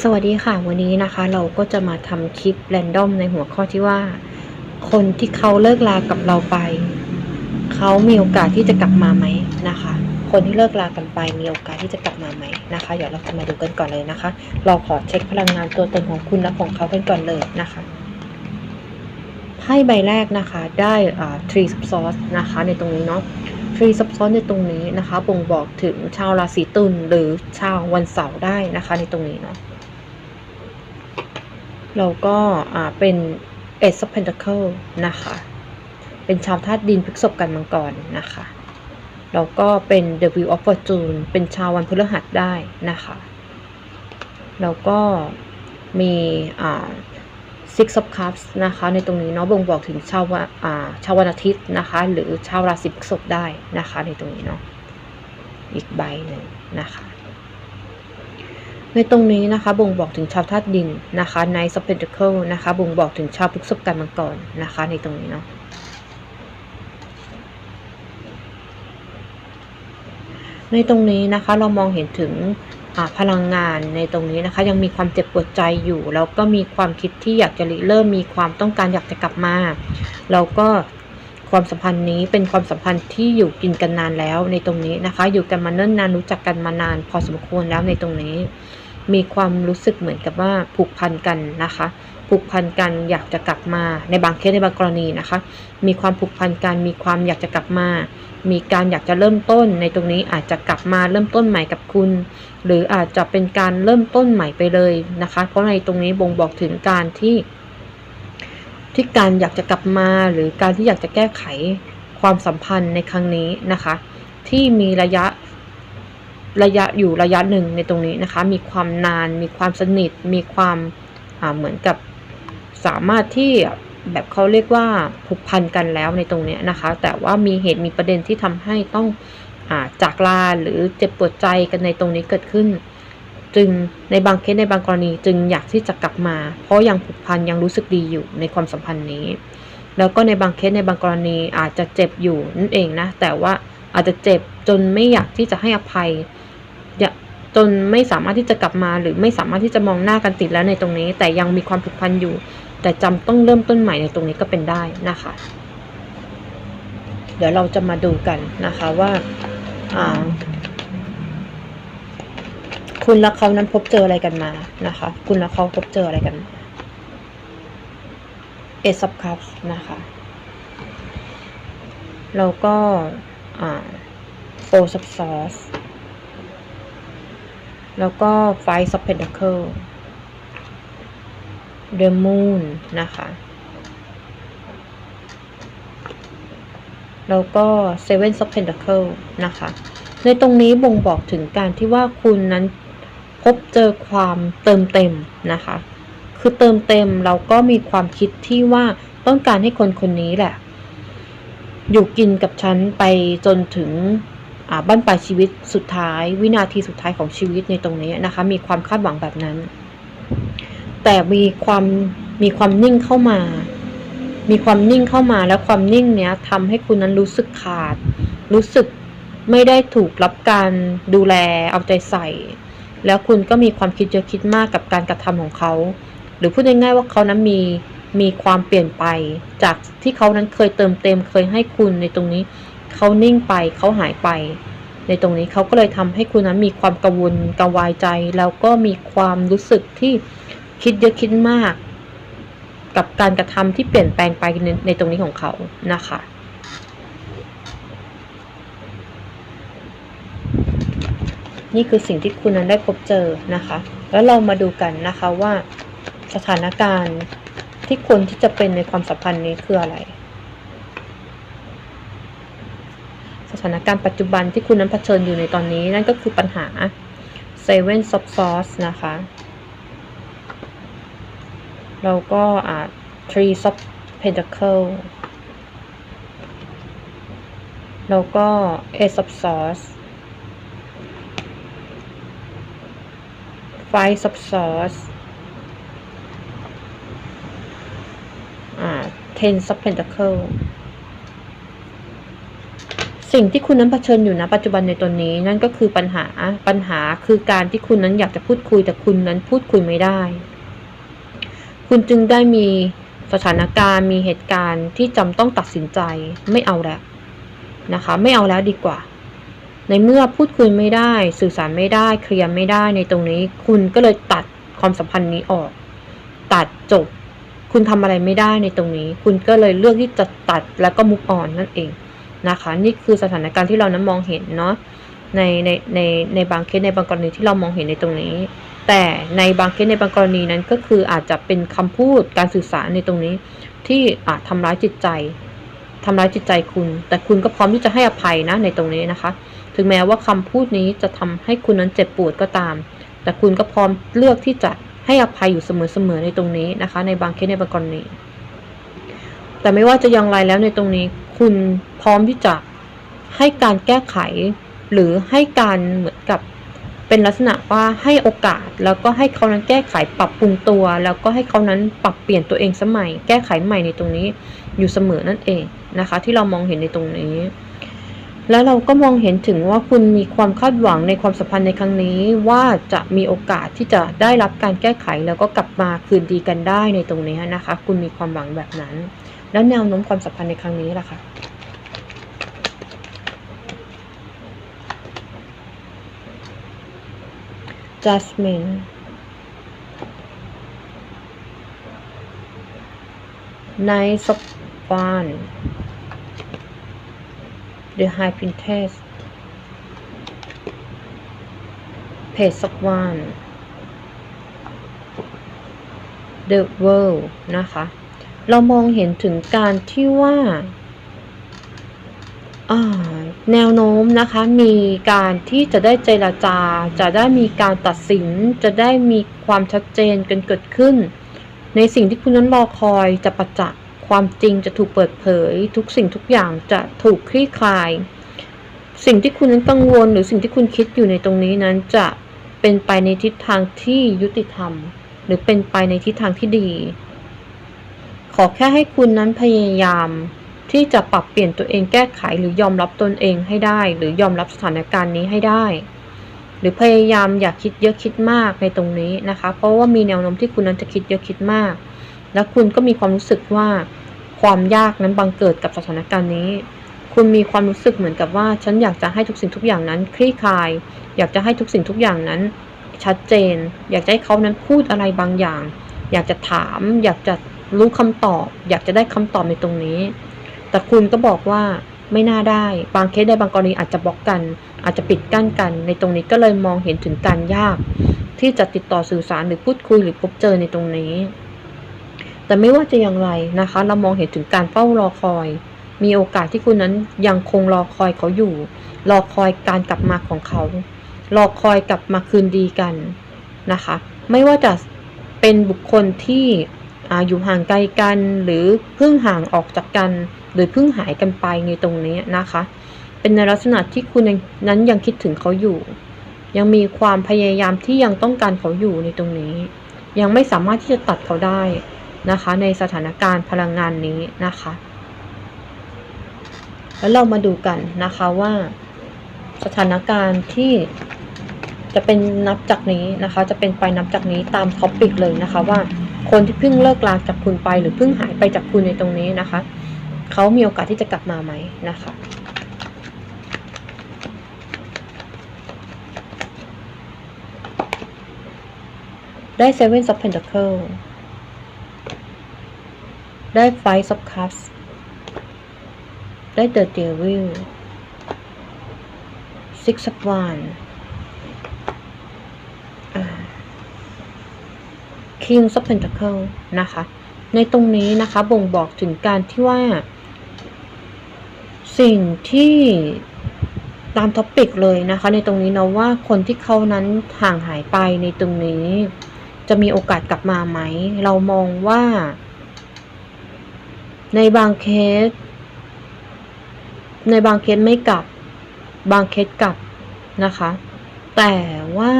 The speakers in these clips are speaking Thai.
สวัสดีค่ะ วันนี้นะคะเราก็จะมาทำคลิปแรนดอมในหัวข้อที่ว่า คนที่เขาเลิกลากับเราไป เขามีโอกาสที่จะกลับมาไหมนะคะ คนที่เลิกลากันไปมีโอกาสที่จะกลับมาไหมนะคะ เดี๋ยวเราจะมาดูกันก่อนเลยนะคะ เราขอเช็คพลังงานตัวตนของคุณและของเขากันก่อนเลยนะคะไพ่ใบแรกนะคะได้อ่า three of swords นะคะในตรงนี้เนาะทรีซับซ้อนในตรงนี้นะคะ บ่งบอกถึงชาวราศีตุลหรือชาววันเสาร์ได้นะคะในตรงนี้เนาะ เราก็อ่าเป็น Ace of Pentacle นะคะ เป็นชาวธาตุดินพฤษภกันมังกรนะคะ แล้วก็เป็น The Wheel of Fortune เป็นชาววันพฤหัสได้นะคะ แล้วก็มีอ่า Six of Cups นะคะ ในตรงนี้เนาะบ่งบอกถึงชาววะอ่าชาววันอาทิตย์นะคะ หรือชาวราศีพฤษภได้นะคะ ในตรงนี้เนาะ อีกใบหนึ่งนะคะ ในตรงนี้นะคะบ่งบอกถึงชาวธาตุดินนะคะ Knight of Pentacle นะคะบ่งบอกถึงชาวพฤษภกันมังกรนะคะ ในตรงนี้เนาะในตรงนี้นะคะเรามองเห็นถึงพลังงานในตรงนี้นะคะ ยังมีความเจ็บปวดใจอยู่ แล้วก็มีความคิดที่อยากจะริเริ่มมีความต้องการอยากจะกลับมาแล้วก็ความสัมพันธ์นี้เป็นความสัมพันธ์ที่อยู่กินกันนานแล้วในตรงนี้นะคะ อยู่กันมาเนิ่นนานรู้จักกันมานาน พอสมควรแล้วในตรงนี้ มีความรู้สึกเหมือนกับว่าผูกพันกันนะคะ ผูกพันกันอยากจะกลับมาในบางเคสในบางกรณีนะคะ มีความผูกพันกันมีความอยากจะกลับมา มีการอยากจะเริ่มต้นในตรงนี้อาจจะกลับมาเริ่มต้นใหม่กับคุณ หรืออาจจะเป็นการเริ่มต้นใหม่ไปเลยนะคะ เพราะในตรงนี้บ่งบอกถึงการที่ที่การอยากจะกลับมาหรือการที่อยากจะแก้ไขความสัมพันธ์ในครั้งนี้นะคะ ที่มีระยะ ระยะอยู่ระยะหนึ่งในตรงนี้นะคะ มีความนาน มีความสนิท มีความเหมือนกับสามารถที่แบบเขาเรียกว่าผูกพันกันแล้วในตรงนี้นะคะ แต่ว่ามีเหตุมีประเด็นที่ทำให้ต้องอาจากลาหรือเจ็บปวดใจกันในตรงนี้เกิดขึ้น จึงในบางเคสในบางกรณีจึงอยากที่จะกลับมา เพราะยังผูกพันยังรู้สึกดีอยู่ในความสัมพันธ์นี้ แล้วก็ในบางเคสในบางกรณีอาจจะเจ็บอยู่นั่นเองนะแต่ว่า อาจจะเจ็บจนไม่อยากที่จะให้อภัยจนไม่สามารถที่จะกลับมาหรือไม่สามารถที่จะมองหน้ากันติดแล้วในตรงนี้ แต่ยังมีความผูกพันอยู่ แต่จำต้องเริ่มต้นใหม่ในตรงนี้ก็เป็นได้นะคะ เดี๋ยวเราจะมาดูกันนะคะว่าคุณและเขานั้นพบเจออะไรกันมานะคะ คุณและเขาพบเจออะไรกันเอซับคัพนะคะแล้วก็ โฟซับซอสแล้วก็ไฟซับเพนดัคเคิลเดอะมูนนะคะ แล้วก็เซเว่นซับเพนดัคเคิลนะคะ ในตรงนี้บ่งบอกถึงการที่ว่าคุณนั้นพบเจอความเติมเต็มนะคะ คือเติมเต็มเราก็มีความคิดที่ว่าต้องการให้คนคนนี้แหละ อยู่กินกับฉันไปจนถึงอ่าบั้นปลายชีวิตสุดท้าย วินาทีสุดท้ายของชีวิตในตรงนี้นะคะ มีความคาดหวังแบบนั้น แต่มีความมีความนิ่งเข้ามา มีความนิ่งเข้ามาแล้วความนิ่งเนี้ยทำให้คุณนั้นรู้สึกขาด รู้สึกไม่ได้ถูกรับการดูแลเอาใจใส่ แล้วคุณก็มีความคิดเยอะคิดมากกับการกระทำของเขา หรือพูดง่ายๆว่าเขานั้นมี มีความเปลี่ยนไป จากที่เขานั้นเคยเติมเต็มเคยให้คุณในตรงนี้ เขานิ่งไปเขาหายไป ในตรงนี้เขาก็เลยทำให้คุณนั้นมีความกังวลกังวายใจ แล้วก็มีความรู้สึกที่คิดเยอะคิดมาก กับการกระทำที่เปลี่ยนแปลงไปในในตรงนี้ของเขานะคะนี่คือสิ่งที่คุณนั้นได้พบเจอนะคะ แล้วเรามาดูกันนะคะว่าสถานการณ์ ที่ควรที่จะเป็นในความสัมพันธ์นี้คืออะไร สถานการณ์ปัจจุบันที่คุณนั้นเผชิญอยู่ในตอนนี้นั่นก็คือปัญหา Seven of Swords นะคะแล้วก็อ่า Three of Pentacle แล้วก็ Ace of Swords Five of Swords อ่า Ten of Pentacle สิ่งที่คุณนั้นเผชิญอยู่นะปัจจุบันในตนนี้นั่นก็คือปัญหาปัญหาคือการที่คุณนั้นอยากจะพูดคุยแต่คุณนั้นพูดคุยไม่ได้ คุณจึงได้มีสถานการณ์มีเหตุการณ์ที่จำต้องตัดสินใจไม่เอาแล้วนะคะ ไม่เอาแล้วดีกว่า ในเมื่อพูดคุยไม่ได้ สื่อสารไม่ได้เคลียร์ไม่ได้ในตรงนี้ คุณก็เลยตัดความสัมพันธ์นี้ออก ตัดจบ คุณทำอะไรไม่ได้ในตรงนี้ คุณก็เลยเลือกที่จะตัดแล้วก็มุกอ่อนนั่นเองนะคะ นี่คือสถานการณ์ที่เรานั้นมองเห็นเนาะในในในในบางเคสในบางกรณีที่เรามองเห็นในตรงนี้ แต่ในบางเคสในบางกรณีนั้นก็คืออาจจะเป็นคำพูดการสื่อสารในตรงนี้ ที่อาจทำร้ายจิตใจทำร้ายจิตใจคุณ แต่คุณก็พร้อมที่จะให้อภัยนะในตรงนี้นะคะ ถึงแม้ว่าคำพูดนี้จะทำให้คุณนั้นเจ็บปวดก็ตาม แต่คุณก็พร้อมเลือกที่จะ ให้อภัยอยู่เสมอๆในตรงนี้นะคะ ในบางเคสในบางกรณี แต่ไม่ว่าจะอย่างไรแล้วในตรงนี้ คุณพร้อมที่จะให้การแก้ไข หรือให้การเหมือนกับเป็นลักษณะว่าให้โอกาส แล้วก็ให้เขานั้นแก้ไขปรับปรุงตัว แล้วก็ให้เขานั้นปรับเปลี่ยนตัวเองสมัย แก้ไขใหม่ในตรงนี้อยู่เสมอนั่นเองนะคะ ที่เรามองเห็นในตรงนี้ แล้วเราก็มองเห็นถึงว่าคุณมีความคาดหวังในความสัมพันธ์ในครั้งนี้ ว่าจะมีโอกาสที่จะได้รับการแก้ไขแล้วก็กลับมาคืนดีกันได้ในตรงนี้นะคะ คุณมีความหวังแบบนั้น แล้วแนวโน้มความสัมพันธ์ในครั้งนี้ล่ะคะ Jasmine Nice of One The High Princess Page of One The World นะคะ เรามองเห็นถึงการที่ว่าแนวโน้มนะคะมีการที่จะได้เจรจา จะได้มีการตัดสิน จะได้มีความชัดเจนกันเกิดขึ้น ในสิ่งที่คุณนั้นรอคอยจะประจักษ์ ความจริงจะถูกเปิดเผย ทุกสิ่งทุกอย่างจะถูกคลี่คลาย สิ่งที่คุณนั้นกังวลหรือสิ่งที่คุณคิดอยู่ในตรงนี้นั้นจะเป็นไปในทิศทางที่ยุติธรรม หรือเป็นไปในทิศทางที่ดี ขอแค่ให้คุณนั้นพยายามที่จะปรับเปลี่ยนตัวเองแก้ไขหรือยอมรับตนเองให้ได้ หรือยอมรับสถานการณ์นี้ให้ได้ หรือพยายามอย่าคิดเยอะคิดมากในตรงนี้นะคะ เพราะว่ามีแนวโน้มที่คุณนั้นจะคิดเยอะคิดมาก แล้วคุณก็มีความรู้สึกว่าความยากนั้นบังเกิดกับสถานการณ์นี้ คุณมีความรู้สึกเหมือนกับว่า ฉันอยากจะให้ทุกสิ่งทุกอย่างนั้น คลี่คลาย อยากจะให้ทุกสิ่งทุกอย่างนั้น ชัดเจน อยากจะให้เขานั้นพูดอะไรบางอย่าง อยากจะถาม อยากจะรู้คำตอบ อยากจะได้คำตอบในตรงนี้ แต่คุณก็บอกว่าไม่น่าได้ บางเคสในบางกรณีอาจจะบล็อกกัน อาจจะปิดกั้นกัน ในตรงนี้ก็เลยมองเห็นถึงการยาก ที่จะติดต่อสื่อสารหรือพูดคุยหรือพบเจอในตรงนี้ แต่ไม่ว่าจะอย่างไรนะคะ เรามองเห็นถึงการเฝ้ารอคอย มีโอกาสที่คุณนั้นยังคงรอคอยเขาอยู่ รอคอยการกลับมาของเขา รอคอยกลับมาคืนดีกันนะคะ ไม่ว่าจะเป็นบุคคลที่ออยู่ห่างไกลกันหรือเพิ่งห่างออกจากกัน หรือเพิ่งหายกันไปในตรงนี้นะคะ เป็นในลักษณะที่คุณนั้นยังคิดถึงเขาอยู่ ยังมีความพยายามที่ยังต้องการเขาอยู่ในตรงนี้ ยังไม่สามารถที่จะตัดเขาได้ นะคะ ในสถานการณ์พลังงานนี้นะคะ แล้วเรามาดูกันนะคะว่าสถานการณ์ที่จะเป็นนับจากนี้นะคะ จะเป็นไปนับจากนี้ตามท็อปิกเลยนะคะ ว่าคนที่เพิ่งเลิกลาจากคุณไปหรือเพิ่งหายไปจากคุณในตรงนี้นะคะเขามีโอกาสที่จะกลับมาไหมนะคะได้ Seven of Pentacles ได้ Five of Cups ได้ The Devil Six of Wands อ่า King of Pentacles นะคะ ในตรงนี้นะคะบ่งบอกถึงการที่ว่า สิ่งที่ตามท็อปิกเลยนะคะ ในตรงนี้เนาะว่าคนที่เขานั้นห่างหายไปในตรงนี้ จะมีโอกาสกลับมาไหม เรามองว่า ในบางเคส ในบางเคสไม่กลับ บางเคสกลับนะคะ แต่ว่า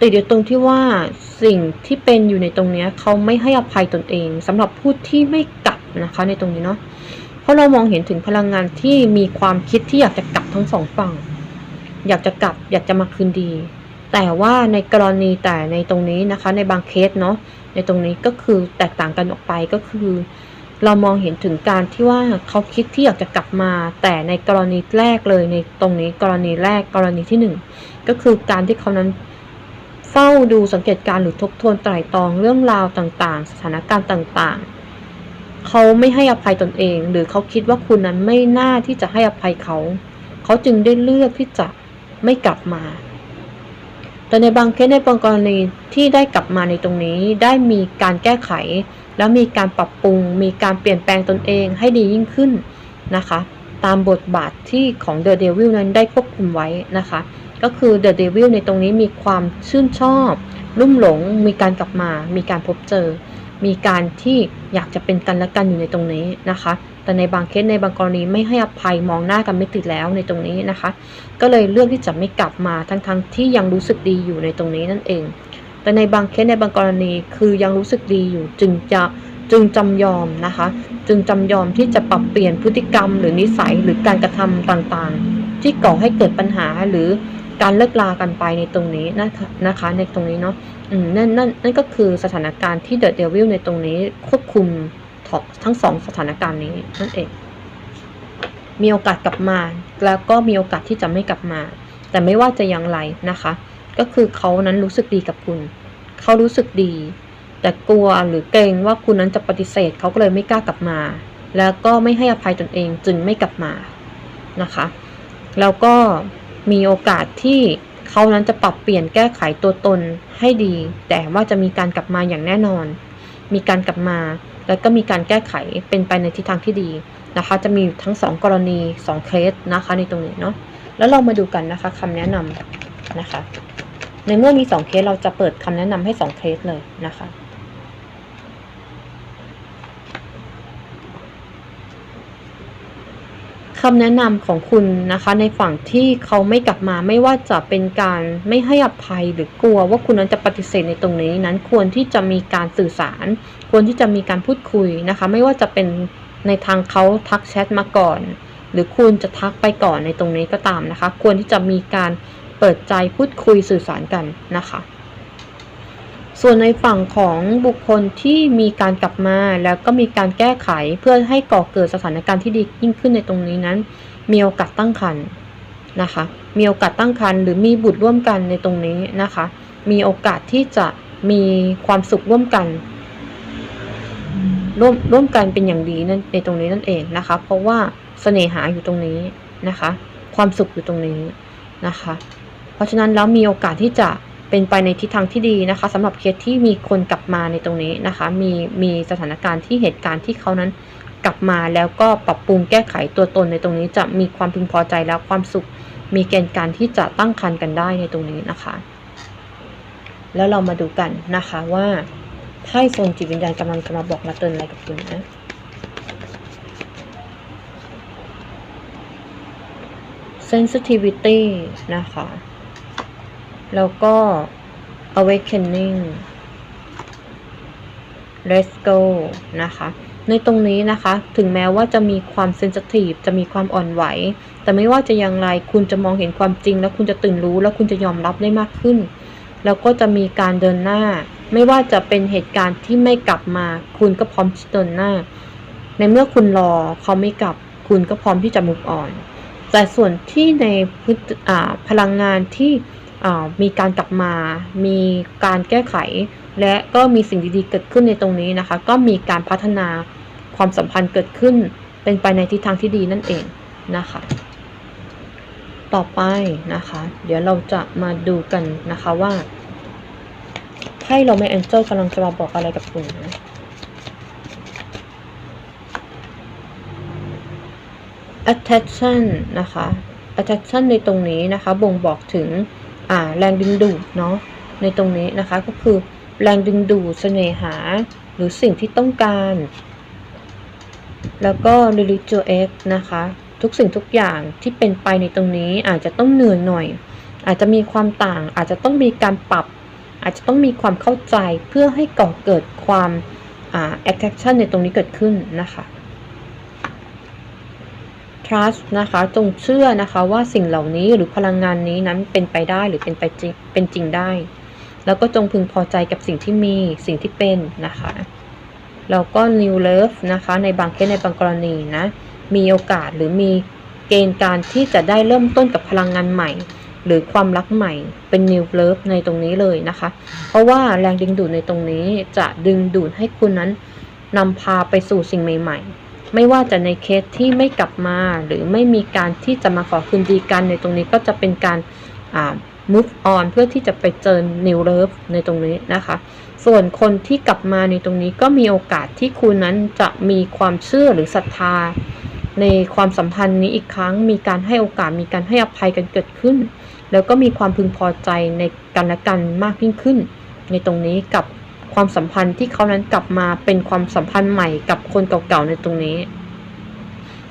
ติดอยู่ตรงที่ว่าสิ่งที่เป็นอยู่ในตรงนี้เขาไม่ให้อภัยตนเองสำหรับผู้ที่ไม่กลับนะคะ ในตรงนี้เนาะเพราะเรามองเห็นถึงพลังงานที่มีความคิดที่อยากจะกลับทั้งสองฝั่ง อยากจะกลับ อยากจะมาคืนดี แต่ว่าในกรณีแต่ในตรงนี้นะคะ ในบางเคสเนาะในตรงนี้ก็คือแตกต่างกันออกไปก็คือ เรามองเห็นถึงการที่ว่าเขาคิดที่อยากจะกลับมา แต่ในกรณีแรกเลยในตรงนี้กรณีแรกกรณีที่หนึ่งก็คือการที่เขานั้นเฝ้าดูสังเกตการณ์หรือทบทวนไตร่ตรองเรื่องราวต่างๆ สถานการณ์ต่างๆ เขาไม่ให้อภัยตนเอง หรือเขาคิดว่าคุณนั้นไม่น่าที่จะให้อภัยเขา เขาจึงได้เลือกที่จะไม่กลับมา แต่ในบางเคสในบางกรณีที่ได้กลับมาในตรงนี้ได้มีการแก้ไข แล้วมีการปรับปรุง มีการเปลี่ยนแปลงตนเองให้ดียิ่งขึ้นนะคะ ตามบทบาทที่ของเดอะเดวิลนั้นได้ควบคุมไว้นะคะ ก็คือเดอะเดวิลในตรงนี้มีความชื่นชอบรุ่มหลง มีการกลับมา มีการพบเจอ มีการที่อยากจะเป็นกันและกันอยู่ในตรงนี้นะคะ แต่ในบางเคสในบางกรณีไม่ให้อภัยมองหน้ากันไม่ติดแล้วในตรงนี้นะคะ ก็เลยเลือกที่จะไม่กลับมาทั้งๆทที่ยังรู้สึกดีอยู่ในตรงนี้นั่นเอง แต่ในบางเคสในบางกรณีคือยังรู้สึกดีอยู่จึงจะจึงจำยอมนะคะ จึงจำยอมที่จะปรับเปลี่ยนพฤติกรรม หรือนิสัยหรือการกระทำต่างๆ ที่ก่อให้เกิดปัญหาหรือการเลิกลากันไปในตรงนี้นะคะ ในตรงนี้เนาะนั่นนั่นนั่นก็คือสถานการณ์ที่เดอะเดวิลในตรงนี้ควบคุม ทั้งสองสถานการณ์นี้นั่นเอง มีโอกาสกลับมา แล้วก็มีโอกาสที่จะไม่กลับมา แต่ไม่ว่าจะอย่างไรนะคะ ก็คือเขานั้นรู้สึกดีกับคุณ เขารู้สึกดี แต่กลัวหรือเกรงว่าคุณนั้นจะปฏิเสธเขาก็เลยไม่กล้ากลับมา แล้วก็ไม่ให้อภัยตนเองจึงไม่กลับมานะคะ แล้วก็มีโอกาสที่เขานั้นจะปรับเปลี่ยนแก้ไขตัวตนให้ดี แต่ว่าจะมีการกลับมาอย่างแน่นอน มีการกลับมา แล้วก็มีการแก้ไขเป็นไปในทิศทางที่ดีนะคะ จะมีทั้ง 2 กรณี 2 เคสนะคะในตรงนี้เนาะแล้วเรามาดูกันนะคะคำแนะนำนะคะ ในเมื่อมี 2 เคสเราจะเปิดคำแนะนำให้ 2 เคสเลยนะคะ คำแนะนำของคุณนะคะ ในฝั่งที่เขาไม่กลับมาไม่ว่าจะเป็นการไม่ให้อภัยหรือกลัวว่าคุณนั้นจะปฏิเสธในตรงนี้นั้นควรที่จะมีการสื่อสาร ควรที่จะมีการพูดคุยนะคะ ไม่ว่าจะเป็นในทางเขาทักแชทมาก่อน หรือคุณจะทักไปก่อนในตรงนี้ก็ตามนะคะ ควรที่จะมีการเปิดใจพูดคุยสื่อสารกันนะคะ ส่วนในฝั่งของบุคคลที่มีการกลับมาแล้วก็มีการแก้ไขเพื่อให้ก่อเกิดสถานการณ์ที่ดียิ่งขึ้นในตรงนี้นั้น มีโอกาสตั้งครรภ์นะคะ มีโอกาสตั้งครรภ์หรือมีบุตรร่วมกันในตรงนี้นะคะ มีโอกาสที่จะมีความสุขร่วมกันร่วมร่วมกันเป็นอย่างดีนั่นในตรงนี้นั่นเองนะคะ เพราะว่าเสน่หาอยู่ตรงนี้นะคะ ความสุขอยู่ตรงนี้นะคะ เพราะฉะนั้นแล้วมีโอกาสที่จะ เป็นไปในทิศทางที่ดีนะคะสำหรับเคสที่มีคนกลับมาในตรงนี้นะคะ มีมีสถานการณ์ที่เหตุการณ์ที่เขานั้นกลับมาแล้วก็ปรับปรุงแก้ไขตัวตนในตรงนี้จะมีความพึงพอใจแล้วความสุข มีเกณฑ์การที่จะตั้งคันกันได้ในตรงนี้นะคะ แล้วเรามาดูกันนะคะว่าไพ่โซนจิตวิญญาณกำลังจะมาบอกมาเตือนอะไรกับคุณนะ sensitivity นะคะ แล้วก็ awakening let's go นะคะ ในตรงนี้นะคะ ถึงแม้ว่าจะมีความเซนซิทีฟจะมีความอ่อนไหว แต่ไม่ว่าจะอย่างไรคุณจะมองเห็นความจริง แล้วคุณจะตื่นรู้ แล้วคุณจะยอมรับได้มากขึ้น แล้วก็จะมีการเดินหน้า ไม่ว่าจะเป็นเหตุการณ์ที่ไม่กลับมา คุณก็พร้อมที่จะเดินหน้า ในเมื่อคุณรอเขาไม่กลับ คุณก็พร้อมที่จะมุกอ่อน แต่ส่วนที่ในพลังงานที่ มีการกลับมา มีการแก้ไข และก็มีสิ่งดีๆเกิดขึ้นในตรงนี้นะคะ ก็มีการพัฒนาความสัมพันธ์เกิดขึ้น เป็นไปในทิศทางที่ดีนั่นเองนะคะ ต่อไปนะคะ เดี๋ยวเราจะมาดูกันนะคะว่าไพ่เราไม่แองเจิลกำลังจะมาบอกอะไรกับคุณนะ attention นะคะ attention ในตรงนี้นะคะ บ่งบอกถึง อ่าแรงดึงดูดเนาะในตรงนี้นะคะก็คือแรงดึงดูดเสน่หาหรือสิ่งที่ต้องการ แล้วก็ religious นะคะ ทุกสิ่งทุกอย่างที่เป็นไปในตรงนี้อาจจะต้องเหนื่อยหน่อย อาจจะมีความต่างอาจจะต้องมีการปรับ อาจจะต้องมีความเข้าใจเพื่อให้ก่อเกิดความ attraction ในตรงนี้เกิดขึ้นนะคะ trust นะคะจงเชื่อนะคะว่าสิ่งเหล่านี้หรือพลังงานนี้นั้นเป็นไปได้หรือเป็นไปจริงเป็นจริงได้ แล้วก็จงพึงพอใจกับสิ่งที่มีสิ่งที่เป็นนะคะแล้วก็ new love นะคะในบางเคสในบางกรณีนะมีโอกาสหรือมีเกณฑ์การที่จะได้เริ่มต้นกับพลังงานใหม่ หรือความรักใหม่เป็น new love ในตรงนี้เลยนะคะ เพราะว่าแรงดึงดูดในตรงนี้จะดึงดูดให้คุณนั้นนำพาไปสู่สิ่งใหม่ ๆ ไม่ว่าจะในเคสที่ไม่กลับมาหรือไม่มีการที่จะมาขอคืนดีกันในตรงนี้ก็จะเป็นการอ่า move on เพื่อที่จะไปเจอ new love ในตรงนี้นะคะ ส่วนคนที่กลับมาในตรงนี้ก็มีโอกาสที่คุณนั้นจะมีความเชื่อหรือศรัทธา ในความสัมพันธ์นี้อีกครั้ง มีการให้โอกาสมีการให้อภัยกันเกิดขึ้น แล้วก็มีความพึงพอใจในกันและกันมากยิ่งขึ้น ในตรงนี้กับ ความสัมพันธ์ที่เขานั้นกลับมาเป็นความสัมพันธ์ใหม่กับคนเก่าๆในตรงนี้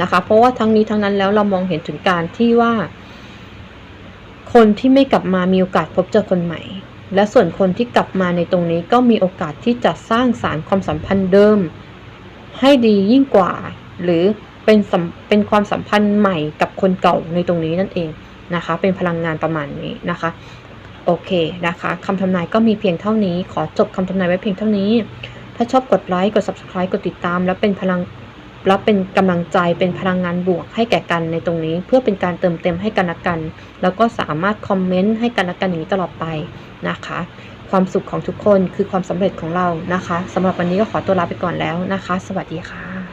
นะคะ เพราะว่าทั้งนี้ทั้งนั้นแล้วเรามองเห็นถึงการที่ว่า คนที่ไม่กลับมามีโอกาสพบเจอคนใหม่ และส่วนคนที่กลับมาในตรงนี้ก็มีโอกาสที่จะสร้างสารความสัมพันธ์เดิม ให้ดียิ่งกว่า หรือเป็นเป็นความสัมพันธ์ใหม่กับคนเก่าในตรงนี้นั่นเองนะคะ เป็นพลังงานประมาณนี้นะคะ โอเคนะคะคำทำนายก็มีเพียงเท่านี้ ขอจบคำทำนายไว้เพียงเท่านี้ ถ้าชอบกดไลค์ กด subscribe กดติดตาม แล้วเป็นพลังแล้วเป็นกำลังใจเป็นพลังงานบวกให้แก่กันในตรงนี้ เพื่อเป็นการเติมเต็มให้กันและกัน แล้วก็สามารถคอมเมนต์ให้กันและกันอย่างนี้ตลอดไปนะคะ ความสุขของทุกคนคือความสำเร็จของเรานะคะสำหรับวันนี้ก็ขอตัวลาไปก่อนแล้วนะคะ สวัสดีค่ะ